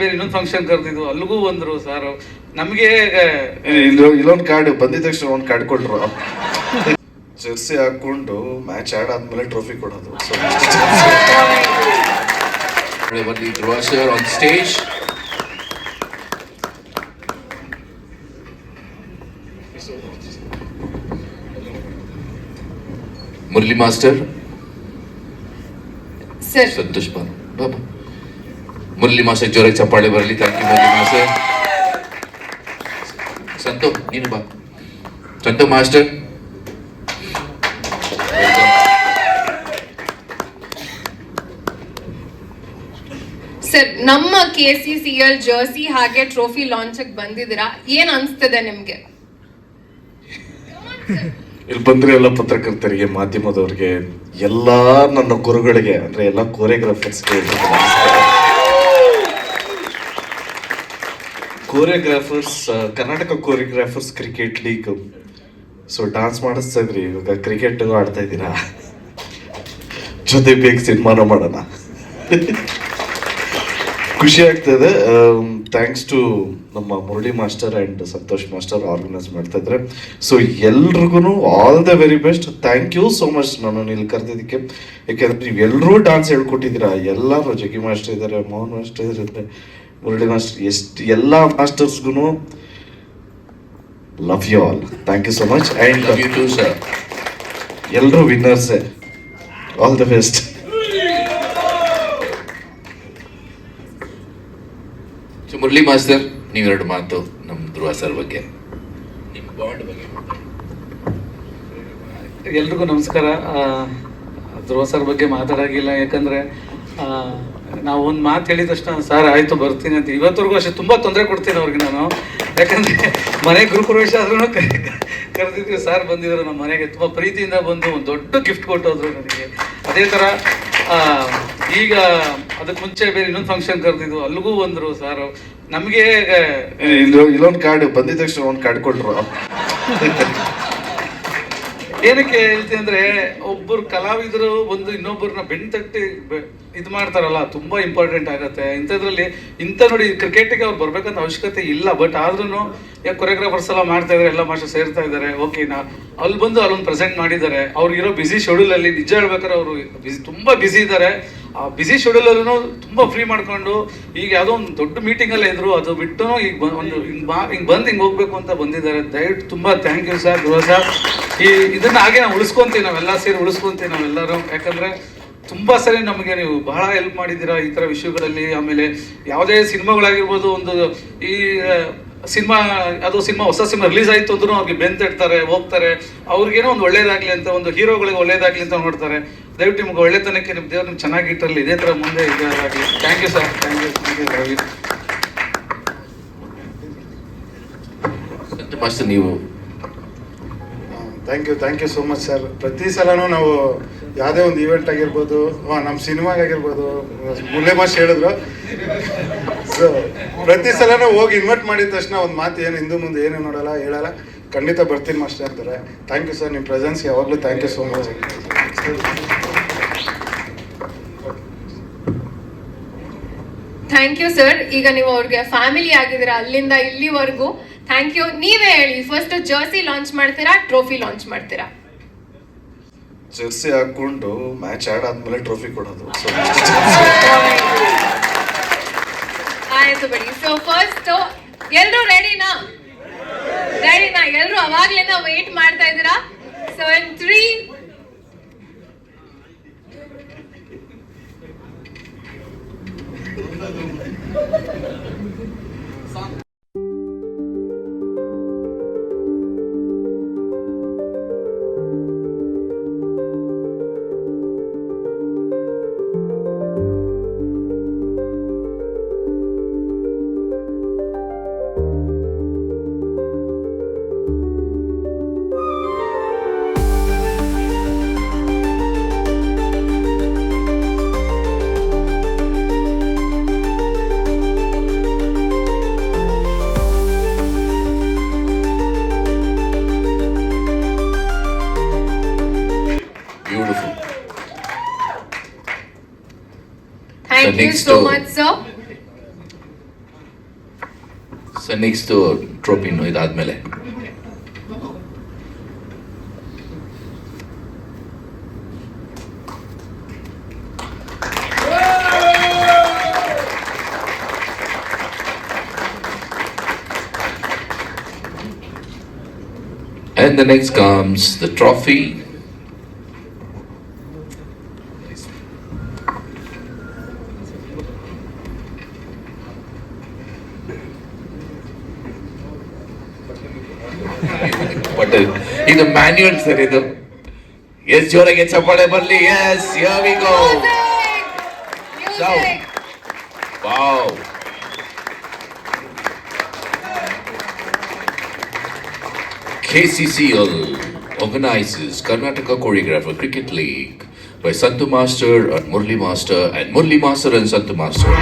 ಬೇರೆ ಇನ್ನೊಂದು ಫಂಕ್ಷನ್ ಕರೆದಿದ್ದು ಅಲ್ಲಿಗೂ ಬಂದ್ರು ಸರ್ ನಮಗೆ ಇಲ್ಲಿ ಇಲ್ಲೊಂದು ಕಾರ್ಡ್ ಬಂದಿದ ತಕ್ಷಣ ಒಂದು ಕಾರ್ಡ್ ಕೊಟ್ರು. ಜರ್ಸಿ ಹಾಕೊಂಡು ಮ್ಯಾಚ್ ಆಡಾದ್ಮೇಲೆ ಟ್ರೋಫಿ ಕೊಡೋದು. On stage Murali master sir Santosh Banu Baba Murali master ಜೋರಾಗಿ ಚಪ್ಪಾಳೆ ಬರಲಿ thank you Murali master Santu ನೀನು ಬಾ. ಸಂತು ಮಾಸ್ಟರ್. ಸರ್ ನಮ್ಮ K C C L jersey ಹಾಗೆ ಟ್ರೋಫಿ ಲಾಂಚ್ ಬಂದಿದ್ದೀರಾ? ಏನ್ ಅನ್ಸ್ತದೆ ನಿಮ್ಗೆ? ಇಲ್ಲಿ ಬಂದ್ರೆ ಎಲ್ಲ ಪತ್ರಕರ್ತರಿಗೆ ಮಾಧ್ಯಮದವರಿಗೆ ಎಲ್ಲ ನನ್ನ ಗುರುಗಳಿಗೆ ಅಂದ್ರೆ ಎಲ್ಲ ಕೋರಿಯೋಗ್ರಾಫರ್ಸ್ಗೆ choreographers Karnataka choreographers cricket league so dance ಮಾಡಿಸ್ತಾ ಇದ್ರಿ ಇವಾಗ ಕ್ರಿಕೆಟ್ ಆಡ್ತಾ ಇದ್ದೀರಾ? ಜೊತೆ ಬೇಗ ಸಿನಿಮಾನ ಮಾಡೋಣ. ಖುಷಿ ಆಗ್ತದೆ ಥ್ಯಾಂಕ್ಸ್ ಟು ನಮ್ಮ Murali master and Santosh master organise ಮಾಡ್ತಾ ಸೊ ಎಲ್ರಿಗೂ all the very best thank you so much ನಾನು ಇಲ್ಲಿ ಕರೆದಿದ್ದಕ್ಕೆ. ಯಾಕೆಂದ್ರೆ ನೀವು ಎಲ್ಲರೂ ಡಾನ್ಸ್ ಹೇಳ್ಕೊಟ್ಟಿದ್ದೀರಾ? ಎಲ್ಲರೂ ಜಗಿ ಮಾಸ್ಟರ್ ಇದ್ದಾರೆ, ಮೋಹನ್ ಮಾಸ್ಟರ್ ಇದ್ದಾರೆ. ಮುರಳಿ ಮಾಸ್ಟರ್ ಎಷ್ಟು ಎಲ್ಲ ಮಾಸ್ಟರ್ಸ್ಗೂ love you all thank you so much and love you too sir ಎಲ್ಲರೂ ವಿನ್ನರ್ಸೇ all the best Murali master ಎರಡು ಮಾತು ನಮ್ಮ ಧ್ರುವ ಸರ್ ಬಗ್ಗೆ. ನಿಮ್ಮ ಬಾಂಡ್ ಬಗ್ಗೆ ಎಲ್ರಿಗೂ ನಮಸ್ಕಾರ. ಧ್ರುವ ಸರ್ ಬಗ್ಗೆ ಮಾತಾಡೋಂಗಿಲ್ಲ. ಯಾಕಂದ್ರೆ ನಾವು ಒಂದು ಮಾತು ಹೇಳಿದ ತಕ್ಷಣ, ಸರ್, ಆಯಿತು, ಬರ್ತೀನಿ ಅಂತ. ಇವತ್ತರೆಗೂ ಅಷ್ಟೇ, ತುಂಬ ತೊಂದರೆ ಕೊಡ್ತೀನಿ ಅವ್ರಿಗೆ ನಾನು. ಯಾಕಂದರೆ ಮನೆ ಗೃಹಪ್ರವೇಶ ಆದ್ರೂ ಕರೆದಿದ್ವಿ. ಸರ್, ಬಂದಿದ್ರು ನಮ್ಮ ಮನೆಗೆ. ತುಂಬ ಪ್ರೀತಿಯಿಂದ ಬಂದು ಒಂದು ದೊಡ್ಡ ಗಿಫ್ಟ್ ಕೊಟ್ಟೋದ್ರು ನನಗೆ. ಅದೇ ಥರ ಈಗ ಅದಕ್ಕೆ ಮುಂಚೆ ಬೇರೆ ಇನ್ನೊಂದು ಫಂಕ್ಷನ್ ಕರೆದಿದ್ದು ಅಲ್ಲಿಗೂ ಬಂದರು, ಸರ್, ನಮಗೆ ಇಲ್ಲಿ ಇಲ್ಲೊಂದು ಕಾರ್ಡ್ ಬಂದಿದ ತಕ್ಷಣ ಒಂದು ಕಾರ್ಡ್ ಕೊಟ್ರು. ಏನಕ್ಕೆ ಹೇಳ್ತೀನಿ ಅಂದ್ರೆ, ಒಬ್ಬರು ಕಲಾವಿದರು ಒಂದು ಇನ್ನೊಬ್ಬರನ್ನ ಬೆನ್ ತಟ್ಟಿ ಬೆ- ಇದ್ ಮಾಡ್ತಾರಲ್ಲ, ತುಂಬಾ ಇಂಪಾರ್ಟೆಂಟ್ ಆಗತ್ತೆ. ಇಂಥದ್ರಲ್ಲಿ, ಇಂಥ ನೋಡಿ ಕ್ರಿಕೆಟ್ಗೆ ಅವ್ರು ಬರ್ಬೇಕಂತ ಅವಶ್ಯಕತೆ ಇಲ್ಲ ಬಟ್ ಆದ್ರೂ ಯಾಕೆ ಕೊರಿಯೋಗ್ರಾಫರ್ಸ್ ಎಲ್ಲ ಮಾಡ್ತಾ ಇದಾರೆ, ಎಲ್ಲ ಮಾಸ್ಟರ್ ಸೇರ್ತಾ ಇದ್ದಾರೆ ಓಕೆ ನಾ, ಅಲ್ಲಿ ಬಂದು ಅಲ್ಲೊಂದು ಪ್ರೆಸೆಂಟ್ ಮಾಡಿದ್ದಾರೆ. ಅವ್ರಿಗಿರೋ ಬಿಸಿ ಶೆಡ್ಯೂಲ್ ಅಲ್ಲಿ, ನಿಜ ಹೇಳ್ಬೇಕಾದ್ರೆ ಅವರು ಬಿಸಿ ತುಂಬಾ ಬಿಸಿ ಇದ್ದಾರೆ ಆ ಬಿಸಿ ಶೆಡ್ಯೂಲಲ್ಲೂ ತುಂಬ ಫ್ರೀ ಮಾಡ್ಕೊಂಡು ಈಗ ಯಾವುದೋ ಒಂದು ದೊಡ್ಡ ಮೀಟಿಂಗ್ ಅಲ್ಲೇ ಇದ್ರು, ಅದು ಬಿಟ್ಟು ಈಗ ಒಂದು ಹಿಂಗೆ ಬಾ ಹಿಂಗೆ ಬಂದು ಹಿಂಗೆ ಹೋಗ್ಬೇಕು ಅಂತ ಬಂದಿದ್ದಾರೆ. ದಯವಿಟ್ಟು ತುಂಬಾ ಥ್ಯಾಂಕ್ ಯು ಸರ್ ಗೃಹ ಸರ್ ಈ ಇದನ್ನ ಹಾಗೆ ನಾವು ಉಳಿಸ್ಕೊಂತೀವಿ ನಾವೆಲ್ಲ ಸೇರಿ ಉಳಿಸ್ಕೊಂತೀವಿ ನಾವೆಲ್ಲರೂ ಯಾಕಂದ್ರೆ ತುಂಬಾ ಸರಿ ನಮಗೆ ನೀವು ಬಹಳ ಹೆಲ್ಪ್ ಮಾಡಿದ್ದೀರಾ ಈ ತರ ವಿಷಯಗಳಲ್ಲಿ. ಆಮೇಲೆ ಯಾವುದೇ ಸಿನಿಮಾಗಳಾಗಿರ್ಬೋದು, ಒಂದು ಈ ಸಿನಿಮಾ, ಅದು ಸಿನಿಮಾ, ಹೊಸ ಸಿನಿಮಾ ರಿಲೀಸ್ ಆಯಿತು ಅಂದ್ರೂ ಅವ್ರಿಗೆ ಬೆಂತಿಡ್ತಾರೆ, ಹೋಗ್ತಾರೆ. ಅವ್ರಿಗೇನೋ ಒಂದು ಒಳ್ಳೇದಾಗಲಿ ಅಂತ, ಒಂದು ಹೀರೋಗಳಿಗೆ ಒಳ್ಳೇದಾಗ್ಲಿ ಅಂತ ನೋಡ್ತಾರೆ. ದಯವಿಟ್ಟು ನಿಮ್ಗೆ ಒಳ್ಳೆತನಕ್ಕೆ ನಿಮ್ಮ ದೇವ್ರು ನಿಮ್ಗೆ ಚೆನ್ನಾಗಿ ಇಟ್ಟರಲ್ಲಿ ಇದೇ ಥರ ಮುಂದೆ ಇದಾಗಲಿ thank you sir thank you thank you Ravi master ನೀವು thank you thank you so much sir ಪ್ರತಿ ಸಲನೂ ನಾವು ಯಾವುದೇ ಒಂದು ಈವೆಂಟ್ ಆಗಿರ್ಬೋದು ಹಾಂ ನಮ್ಮ ಸಿನಿಮಾಗಾಗಿರ್ಬೋದು ಮುಲ್ಲೆ ಮಾಸ್ ಹೇಳಿದ್ರು. ಸೊ ಪ್ರತಿ ಸಲನೂ ಹೋಗಿ ಇನ್ವೈಟ್ ಮಾಡಿದ ತಕ್ಷಣ ಒಂದು ಮಾತು ಏನು ಹಿಂದೂ ಮುಂದೆ ಏನು ನೋಡಲ್ಲ ಹೇಳಲ್ಲ. ಖಂಡಿತ ಬರ್ತೀನಿ ಮಾಸ್ಟರ್ ಅಂತಾರೆ ಥ್ಯಾಂಕ್ ಯು ಸರ್ ನಿಮ್ಮ ಪ್ರೆಸೆನ್ಸ್ ಯಾವಾಗಲೂ thank you so much thank you sir ಈಗ ನೀವು ಅವ್ರಿಗೆ ಫ್ಯಾಮಿಲಿ ಆಗಿದ್ದೀರಾ ಅಲ್ಲಿಂದ ಇಲ್ಲಿವರೆಗೂ ಥ್ಯಾಂಕ್ ಯು ನೀವೇ ಹೇಳಿ ಫಸ್ಟ್ ಜರ್ಸಿ ಲಾಂಚ್ ಮಾಡ್ತೀರಾ ಟ್ರೋಫಿ ಲಾಂಚ್ ಮಾಡ್ತೀರಾ? ಜರ್ಸಿ ಹಾಕೊಂಡು ಮ್ಯಾಚ್ ಆಡಾದ್ಮೇಲೆ ಟ್ರೋಫಿ ಕೊಡೋದು. ಆಯ್ತು ಬಿಡಿ. ಸೊ ಫಸ್ಟ್ ಎಲ್ರು ರೆಡಿನಾ ರೆಡಿನಾ ಎಲ್ರು ಅವಾಗ್ಲಿಂದ ವೇಟ್ ಮಾಡ್ತಾ ಇದ್ದೀರಾ? Thank you next so to- much sir so next ಟ್ರೋಫಿನು ಇದಾದ್ಮೇಲೆ And the next comes the trophy. But ಇದು ಮ್ಯಾನ್ಯುಯಲ್ ಸರ್ ಇದು ಎಸ್ ಜೋರಾಗೆ ಚಪ್ಪಾಳೆ ಬರ್ಲಿ yes we go Sound. Wow KCCL organizes Karnataka Choreographer Cricket League by Santu Master and Murli Master and Murli Master and Santu Master.